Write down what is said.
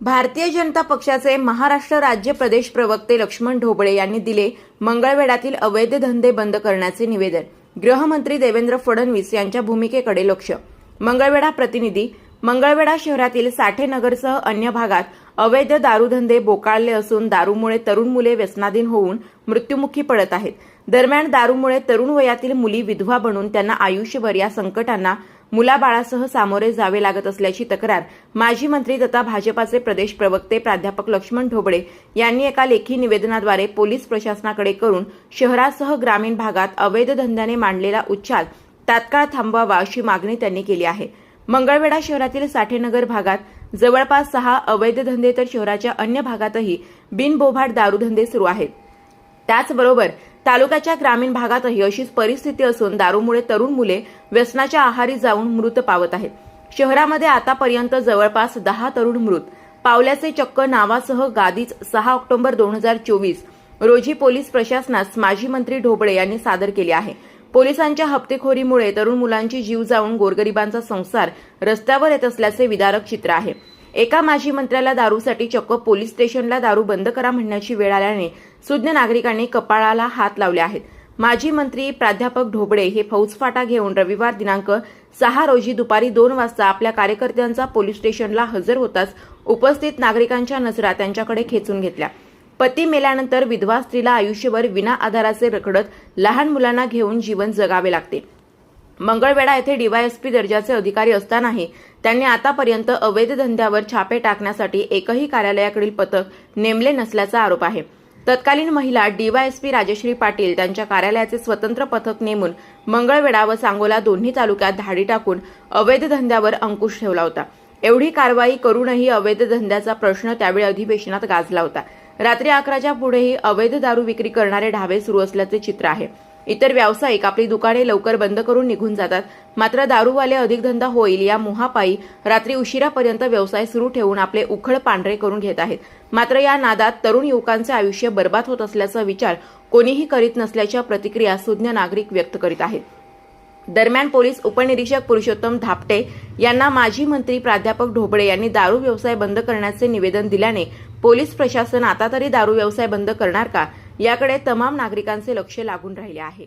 भारतीय जनता पक्षाचे महाराष्ट्र राज्य प्रदेश प्रवक्ते लक्ष्मण ढोबळे यांनी दिले मंगळवेढ्यातील अवैध धंदे बंद करण्याचे निवेदन. गृहमंत्री देवेंद्र फडणवीस यांच्या भूमिकेकडे लक्ष. मंगळवेढा प्रतिनिधी मंगळवेढा शहरातील साठे नगरसह अन्य भागात अवैध दारूधंदे बोकाळले असून दारूमुळे तरुण मुले व्यसनाधीन होऊन मृत्युमुखी पडत आहेत. दरम्यान दारूमुळे तरुण वयातील मुली विधवा बनून त्यांना आयुष्यभर या संकटांना मुलाबाळासह सामोरे जावे लागत असल्याची तक्रार माजी मंत्री तथा भाजपाचे प्रदेश प्रवक्ते प्राध्यापक लक्ष्मण ढोबळे यांनी एका लेखी निवेदनाद्वारे पोलीस प्रशासनाकडे करून शहरासह ग्रामीण भागात अवैध धंद्याने मांडलेला उच्छाद तात्काळ थांबवावा अशी मागणी त्यांनी केली आहे. मंगळवेढा शहरातील साठेनगर भागात जवळपास सहा अवैध धंदे तर शहराच्या अन्य भागातही बिनबोभाट दारूधंदे सुरू आहेत. त्याचबरोबर तालुक्याच्या ग्रामीण भागातही अशीच परिस्थिती असून दारूमुळे तरुण मुले व्यसनाच्या आहारी जाऊन मृत पावत आहेत. शहरामध्ये आतापर्यंत जवळपास दहा तरुण मृत. पावल्याचे चक्क नावासह गादीच सहा ऑक्टोबर दोन हजार चोवीस. रोजी पोलीस प्रशासनास माजी मंत्री ढोबळे यांनी सादर केले आहे. पोलिसांच्या हप्तेखोरीमुळे तरुण मुलांची जीव जाऊन गोरगरिबांचा संसार रस्त्यावर येत असल्याचे विदारक चित्र आहे. एका माजी मंत्र्याला दारूसाठी चक्क पोलीस स्टेशनला दारू बंद करा म्हणण्याची वेळ आल्याने सुज्ञ नागरिकांनी कपाळाला हात लावले आहेत. माजी मंत्री प्राध्यापक ढोबळे हे फौजफाटा घेऊन रविवार दिनांक सहा रोजी दुपारी दोन वाजता आपल्या कार्यकर्त्यांचा पोलीस स्टेशनला हजर होताच उपस्थित नागरिकांच्या नजरा त्यांच्याकडे खेचून घेतल्या. पती मेल्यानंतर विधवा स्त्रीला आयुष्यभर विना आधाराचे रखडत लहान मुलांना घेऊन जीवन जगावे लागते. मंगळवेढा येथे डीवायएसपी दर्जाचे अधिकारी असतानाही त्यांनी आतापर्यंत अवैध धंद्यावर छापे टाकण्यासाठी एकही कार्यालयाकडील पथक नेमले नसल्याचा आरोप आहे. तत्कालीन महिला डीवायएसपी राजश्री पाटील त्यांच्या कार्यालयाचे स्वतंत्र पथक नेमून मंगळवेढा व सांगोला दोन्ही तालुक्यात धाडी टाकून अवैध धंद्यावर अंकुश ठेवला होता. एवढी कारवाई करूनही अवैध धंद्याचा प्रश्न त्यावेळी अधिवेशनात गाजला होता. रात्री अकराच्या पुढेही अवैध दारू विक्री करणारे ढाबे सुरू असल्याचे चित्र आहे. इतर व्यावसायिक आपली दुकाने लवकर बंद करून निघून जातात. मात्र दारूवाले अधिक धंदा होईल या मोहापायी रात्री उशिरापर्यंत व्यवसाय सुरू ठेवून आपले उखळ पांढरे करून घेत आहेत. मात्र या नादात तरुण युवकांचे आयुष्य बर्बाद होत असल्याचा विचार कोणीही करीत नसल्याच्या प्रतिक्रिया सुज्ञ नागरिक व्यक्त करीत आहेत. दरम्यान पोलीस उपनिरीक्षक पुरुषोत्तम धापटे यांना माजी मंत्री प्राध्यापक ढोबळे यांनी दारू व्यवसाय बंद करण्याचे निवेदन दिल्याने पोलीस प्रशासन आता तरी दारू व्यवसाय बंद करणार का? याकडे तमाम नागरिकांचे लक्ष लागून राहिले आहे.